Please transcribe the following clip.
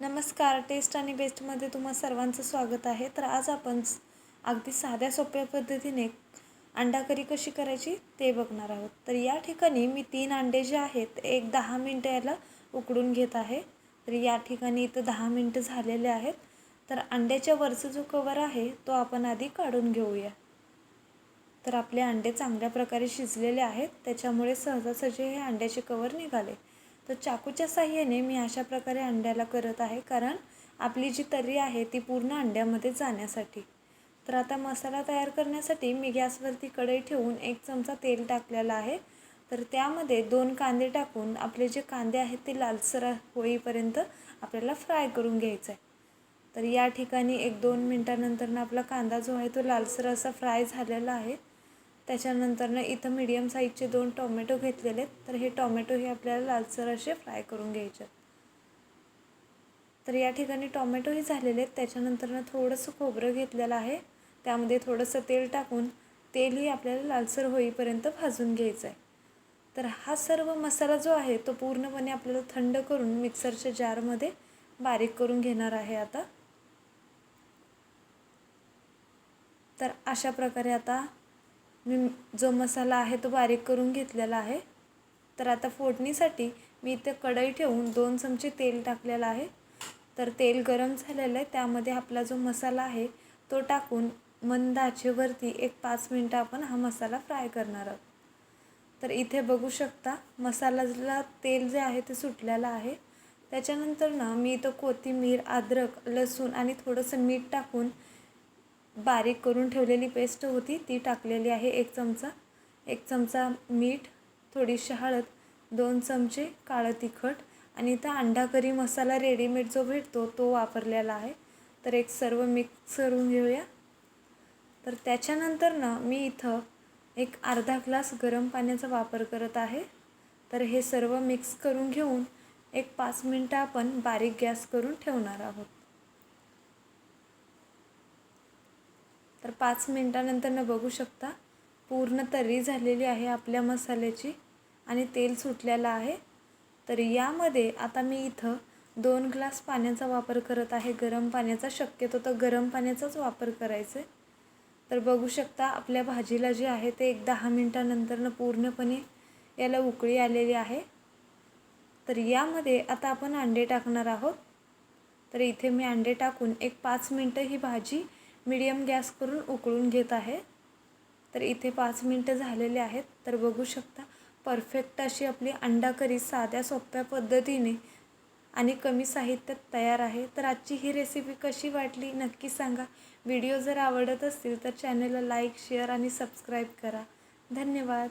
नमस्कार टेस्ट आणि बेस्टमध्ये तुम्हा सर्वांचं स्वागत आहे. तर आज आपण अगदी साध्या सोप्या पद्धतीने अंडा करी कशी करायची ते बघणार आहोत. तर या ठिकाणी मी तीन अंडे जे आहेत एक दहा मिनटं याला उकडून घेत आहे. तर या ठिकाणी इथं दहा मिनटं झालेले आहेत. तर अंड्याच्या वरचा जो कवर आहे तो आपण आधी काढून घेऊया. तर आपले अंडे चांगल्या प्रकारे शिजलेले आहेत. त्याच्यामुळे सहजासहजी हे अंड्याचे कवर निघाले. तर चाकूच्या साह्याने मी अशा प्रकारे अंड्याला करत आहे. कारण आपली जी तर्री आहे ती पूर्ण अंड्यामध्ये जाण्यासाठी. तर आता मसाला तयार करण्यासाठी मी गॅसवरती कढई ठेवून एक चमचा तेल टाकलेला आहे. तर त्यामध्ये दोन कांदे टाकून आपले जे कांदे आहेत ते लालसर होईपर्यंत आपल्याला फ्राय करून घ्यायचं आहे. तर या ठिकाणी एक दोन मिनटानंतरनं आपला कांदा जो आहे तो लालसर असा फ्राय झालेला आहे. त्याच्यानंतरनं इथं मीडियम साईजचे दोन टोमॅटो घेतलेले आहेत. तर हे टोमॅटो हे आपल्याला लालसर असे फ्राय करून घ्यायचे आहेत. तर या ठिकाणी टोमॅटोही झालेले आहेत. त्याच्यानंतरनं थोडंसं खोबरं घेतलेलं आहे. त्यामध्ये थोडंसं तेल टाकून तेलही आपल्याला लालसर होईपर्यंत भाजून घ्यायचं आहे तर हा सर्व मसाला जो आहे तो पूर्णपणे आपल्याला थंड करून मिक्सरच्या जारमध्ये बारीक करून घेणार आहे आता. तर अशा प्रकारे आता मी जो मसाला आहे तो बारीक करून घेतलेला आहे. तर आता फोडणीसाठी मी इथे कढई ठेवून दोन चमचे तेल टाकलेलं आहे. तर तेल गरम झालेलं आहे. त्यामध्ये आपला जो मसाला आहे तो टाकून मंद आचेवरती एक पाच मिनटं आपण हा मसाला फ्राय करणार आहोत. तर इथे बघू शकता मसाल्याला तेल जे आहे ते सुटलेलं आहे. त्याच्यानंतर ना मी इथं कोथिंबीर अद्रक लसूण आणि थोडंसं मीठ टाकून बारीक करून ठेवलेली पेस्ट होती. ती टाकलेली आहे एक चमचा. एक चमचा मीठ थोडीशी हळद दोन चमचे काळं तिखट आणि इथं अंडा करी मसाला रेडीमेड जो भेटतो तो वापरलेला आहे. तर एक सर्व मिक्स करून घेऊया. तर त्याच्यानंतर ना मी इथं एक अर्धा ग्लास गरम पाण्याचा वापर करत आहे. तर हे सर्व मिक्स करून घेऊन एक पाच मिनटं आपण बारीक गॅस करून ठेवणार आहोत. तर पाच मिनटानंतरनं बघू शकता पूर्ण तर्री झालेली आहे आपल्या मसाल्याची आणि तेल सुटलेलं आहे. तर यामध्ये आता मी इथं दोन ग्लास पाण्याचा वापर करत आहे. गरम पाण्याचा शक्यतो तर गरम पाण्याचाच वापर करायचा. तर बघू शकता आपल्या भाजीला जे आहे ते एक दहा मिनटानंतरनं पूर्णपणे याला उकळी आलेली आहे. तर यामध्ये आता आपण अंडे टाकणार आहोत. तर इथे मी अंडे टाकून एक पाच मिनटं ही भाजी मीडियम गॅस करून उकळून घेत आहे. तर इथे पाच मिनटं झालेले आहेत. तर बघू शकता परफेक्ट अशी आपली अंडा करी साध्या सोप्या पद्धतीने आणि कमी साहित्यात तयार आहे. तर आजची ही रेसिपी कशी वाटली नक्की सांगा. व्हिडिओ जर आवडत असतील तर चॅनलला लाईक शेअर आणि सबस्क्राईब करा. धन्यवाद.